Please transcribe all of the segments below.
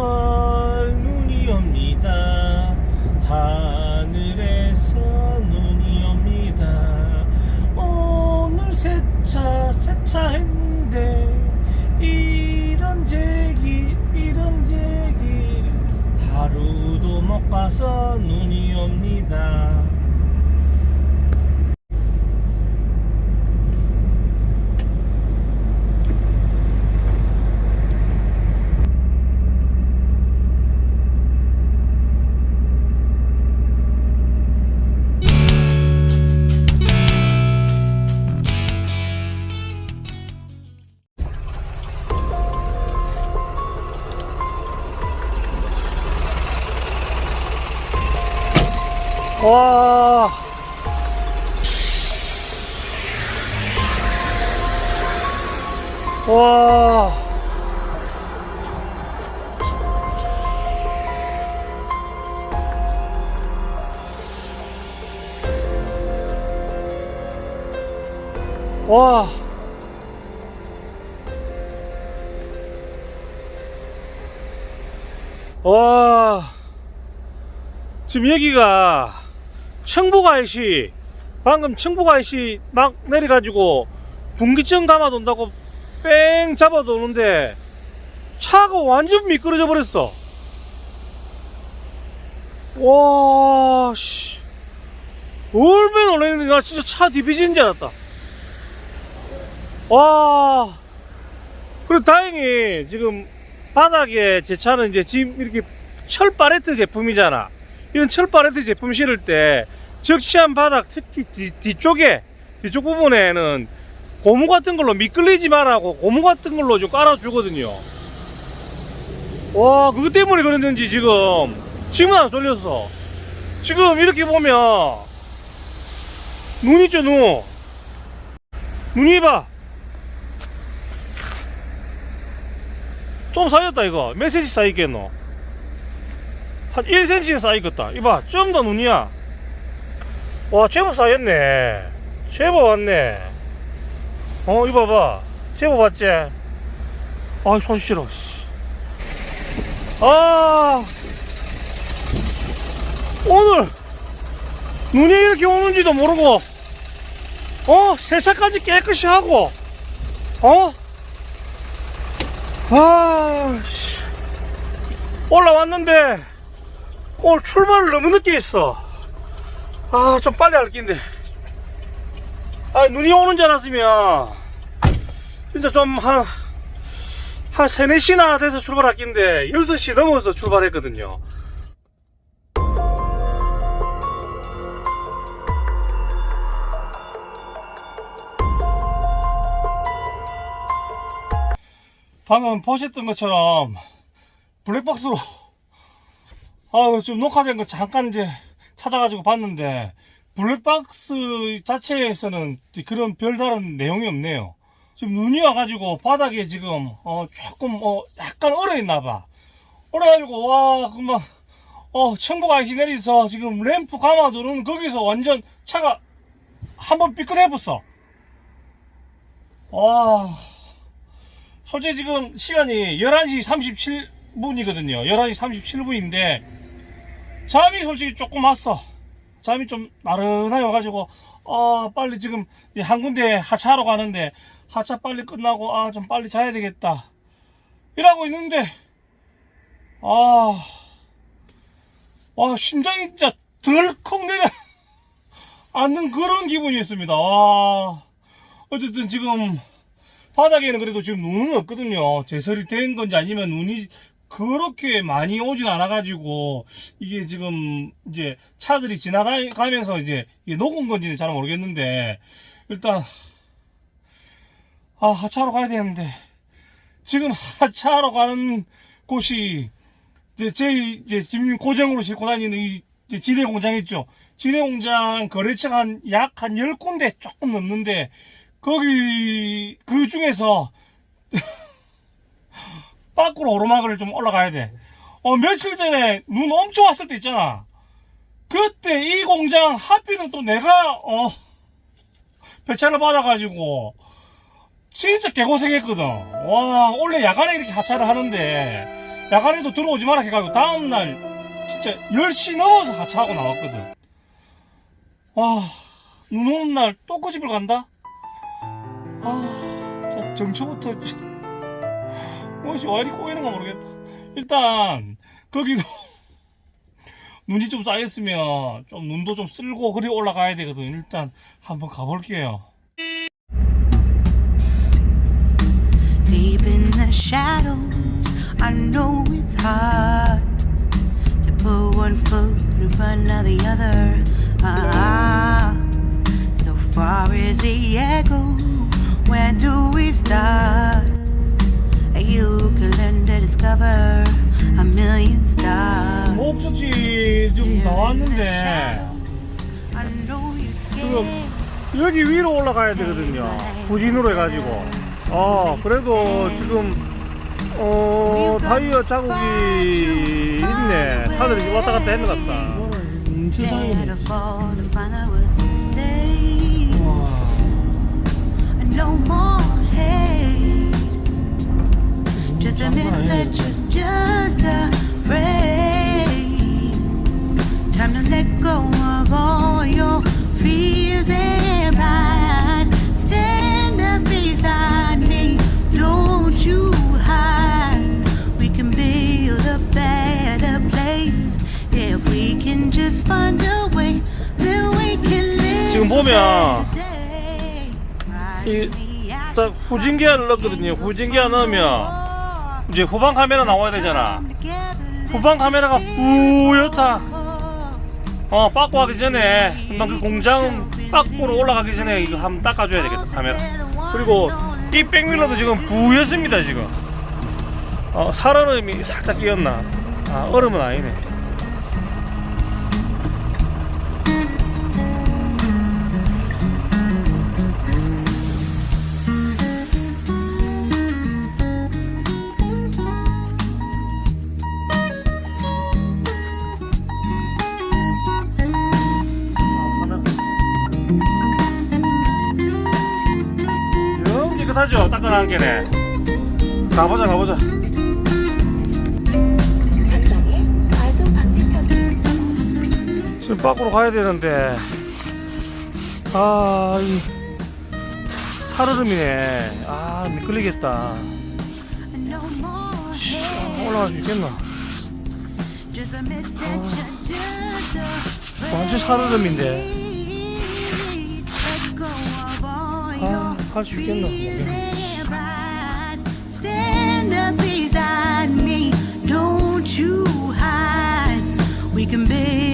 눈이 옵니다. 하늘에서 눈이 옵니다. 오늘 세차 세차했는데 이런 제기 이런 제기 하루도 못 가서 와. 와. 와. 와. 지금 여기가 청부가이시 방금 청부가이시 막 내려가지고 분기점 감아 돈다고 뺑 잡아 도는데 차가 완전 미끄러져 버렸어. 와씨. 얼마나 놀랐는데 나 진짜 차 뒤비지는 줄 알았다. 와. 그리고 다행히 지금 바닥에 제 차는 이제 지금 이렇게 철 팔레트 제품이잖아 이런 철 팔레트 제품 실을 때 적시한 바닥 특히 뒤, 뒤쪽에 뒤쪽 부분에는 고무 같은 걸로 미끌리지 말라고 고무 같은 걸로 좀 깔아주거든요. 와 그것 때문에 그랬는지 지금 지금은 안 쏠렸어. 지금 이렇게 보면 눈 있죠 눈? 눈이 봐. 좀 쌓였다 이거. 몇 cm 쌓였겠노 한 1cm 쌓이겠다. 이봐 좀 더 눈이야. 와 제법 쌓였네. 제법 왔네. 어 이거 봐봐. 제법 왔지? 아이 손 씨. 아! 오늘 눈이 이렇게 오는지도 모르고 어? 세차까지 깨끗이 하고 어? 아, 씨. 올라왔는데 오늘 출발을 너무 늦게 했어. 아, 좀 빨리 할 낀데. 아, 눈이 오는 줄 알았으면 진짜 좀 한, 한 3, 4시나 돼서 출발할 낀데 6시 넘어서 출발했거든요. 방금 보셨던 것처럼 블랙박스로 아, 좀 녹화된 거 잠깐 이제 찾아가지고 봤는데 블랙박스 자체에서는 그런 별다른 내용이 없네요. 지금 눈이 와가지고 바닥에 지금 어 조금 어 약간 얼어있나 봐. 얼어가지고 와 그만 어 천국 아이시 내리서 지금 램프 감아두는 거기서 완전 차가 한번 삐끗해봤어. 와. 솔직히 지금 시간이 11시 37분이거든요. 11시 37분인데, 잠이 솔직히 조금 왔어. 잠이 좀 나른하게 와가지고, 아, 빨리 지금 한 군데 하차하러 가는데, 하차 빨리 끝나고, 아, 좀 빨리 자야 되겠다. 이러고 있는데, 아, 와, 심장이 진짜 덜컥 내려 앉는 그런 기분이었습니다. 와, 어쨌든 지금, 바닥에는 그래도 지금 눈은 없거든요. 제설이 된 건지 아니면 눈이 그렇게 많이 오진 않아가지고 이게 지금 이제 차들이 지나가면서 이제 녹은 건지는 잘 모르겠는데 일단 아 하차하러 가야 되는데 지금 하차하러 가는 곳이 이제 제 이제 지금 고정으로 싣고 다니는 이 진해 공장 있죠. 진해 공장 거래처가 한약한 10군데 조금 넘는데 거기 그 중에서 밖으로 오르막을 좀 올라가야 돼. 어 며칠 전에 눈 엄청 왔을 때 있잖아. 그때 이 공장 하필은 또 내가 어 배차를 받아가지고 진짜 개고생했거든. 와 원래 야간에 이렇게 하차를 하는데 야간에도 들어오지 마라 해가지고 다음날 진짜 10시 넘어서 하차하고 나왔거든 와 눈 오는 날 또 그 집을 간다? 아 정초부터 뭐지 와 이리 꼬이는가 모르겠다 일단 거기도 눈이 좀 쌓였으면 좀 눈도 좀 쓸고 그리 올라가야 되거든 일단 한번 가볼게요 Deep in the shadows, I know it's hard to put one foot in front of the other. Ah, so far as the echo, where do we start? You can learn to discover a million stars. 목적지 좀 나왔는데 I know you're scared. 여기 위로 올라가야 되거든요. 후진으로 해가지고. 어, 그래도 지금, 어, 타이어 자국이 있네. 지금 왔다 갔다 했는 것 같다. Dead of all to find out what to say. No more hate. Just admit that you're just afraid. Time to let go of all your fears and pride. Stand up beside me. Don't you hide. We can build a better place if we can just find a way. Then we can live. 지금 보면. 이, 딱 후진기어를 넣었거든요. 후진기어 넣으면 이제 후방 카메라 나와야 되잖아. 후방 카메라가 뿌옇다. 어, 빠꾸 하기 전에, 금방 그 공장 빠꾸로 올라가기 전에 이거 한번 닦아줘야 되겠다, 카메라. 그리고 이 백밀러도 지금 부였습니다, 지금. 어, 살얼음이 살짝 끼었나? 아, 얼음은 아니네. 영 깨끗하죠? 따끈한 게네. 가보자, 가보자. 전방에 과속 방지턱이 있습니다. 지금 밖으로 가야 되는데 아, 이 살얼음이네. 아, 미끌리겠다. 올라갈 수 있겠나? Just afraid. 완전 살얼음인데. We can be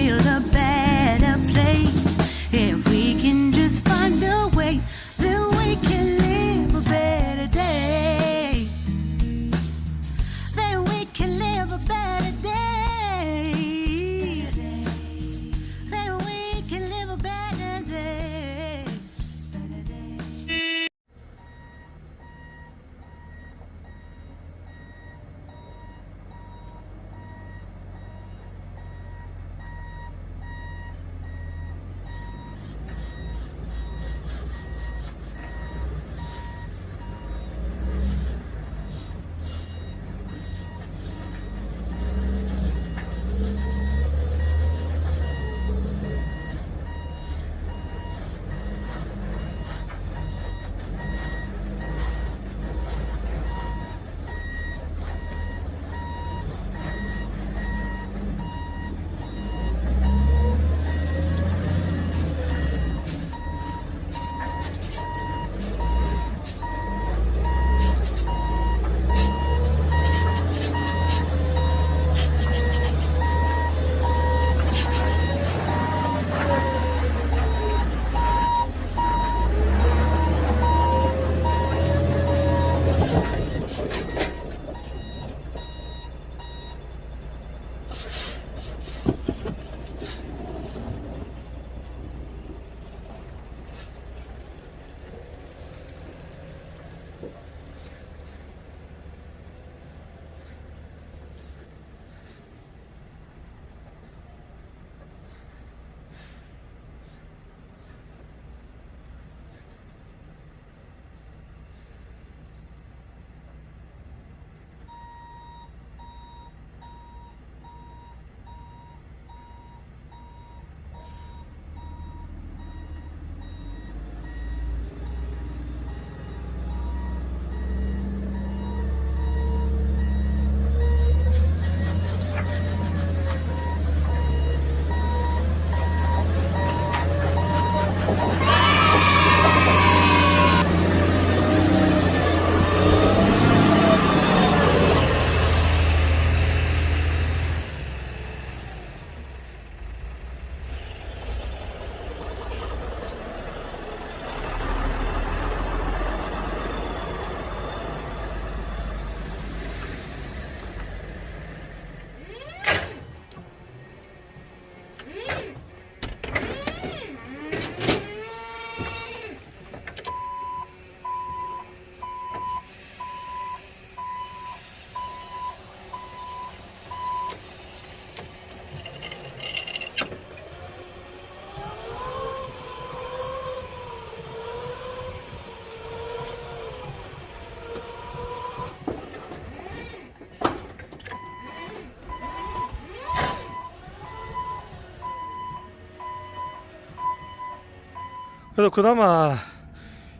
그래도 그나마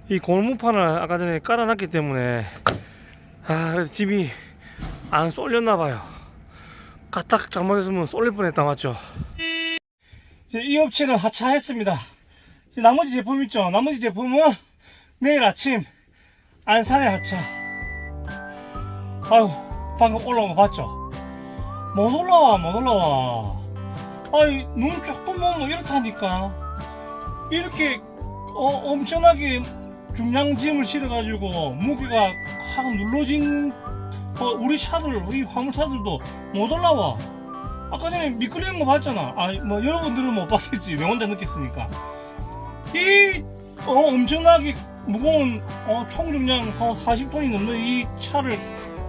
이 고무판을 아까 전에 깔아놨기 때문에 아 그래도 집이 안 쏠렸나 봐요. 까딱 잘못했으면 쏠릴 뻔했다 맞죠? 이 업체는 하차했습니다. 나머지 제품 있죠? 나머지 제품은 내일 아침 안산에 하차. 아유 방금 올라온 거 봤죠? 못 올라와 못 올라와. 아이 눈 조금 오면 이렇다니까. 이렇게 어, 엄청나게 중량 짐을 실어가지고 무게가 확 눌러진 어, 우리 차들 우리 화물차들도 못 올라와. 아까 전에 미끌리는 거 봤잖아. 아 뭐 여러분들은 못 봤겠지. 내 혼자 느꼈으니까. 이 어, 엄청나게 무거운 어, 총 중량 어, 40톤이 넘는 이 차를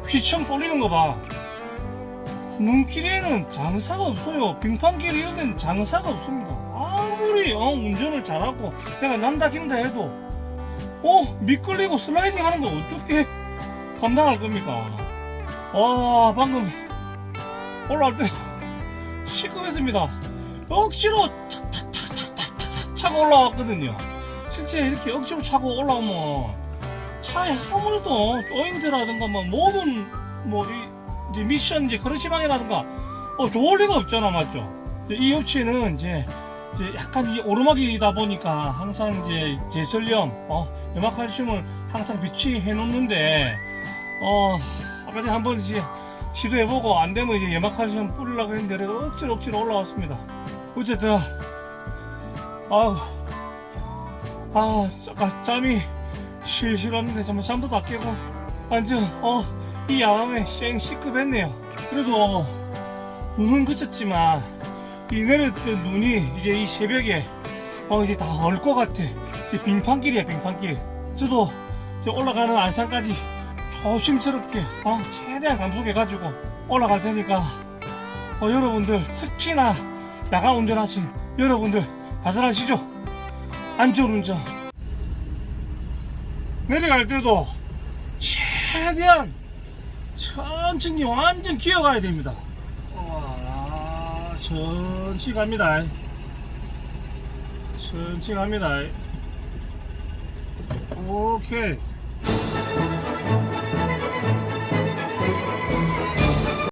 휘청 쏠리는 거 봐. 눈길에는 장사가 없어요. 빙판길 이런 데는 장사가 없습니다. 아 무리 어, 운전을 잘하고 내가 난다 긴다 해도 어 미끌리고 슬라이딩 하는 거 어떻게 감당할 겁니까? 와 방금 올라올 때 시급했습니다. 억지로 차고 올라왔거든요. 실제 이렇게 억지로 차고 올라오면 차에 아무래도 조인트라든가 뭐 모든 뭐이 이제 미션 이제 그르시방이라든가 어 좋을 리가 없잖아 맞죠? 이 업체는 이제 이제 약간 이 오르막이다 보니까 항상 이제 제설염 어 염화칼슘을 항상 비치해 놓는데 어 아까 전에 한번 이제 시도해보고 안 되면 이제 염화칼슘 뿌리려고 했는데 억지로 억지로 올라왔습니다. 어쨌든 아우 아 잠깐 잠이 실실 왔는데 정말 잠도 다 깨고 완전 어 이 야밤에 쌩 시급했네요. 그래도 눈은 그쳤지만 이 내렸던 눈이 이제 이 새벽에 어 이제 다 얼 것 같아. 이제 빙판길이야 빙판길. 저도 이제 올라가는 안산까지 조심스럽게 어 최대한 감속해 가지고 올라갈 테니까 어 여러분들 특히나 야간 운전하신 여러분들 다들 하시죠. 안전운전. 내려갈 때도 최대한 천천히 완전 기어가야 됩니다. 와, 천천히 갑니다. 천천히 갑니다. 오케이.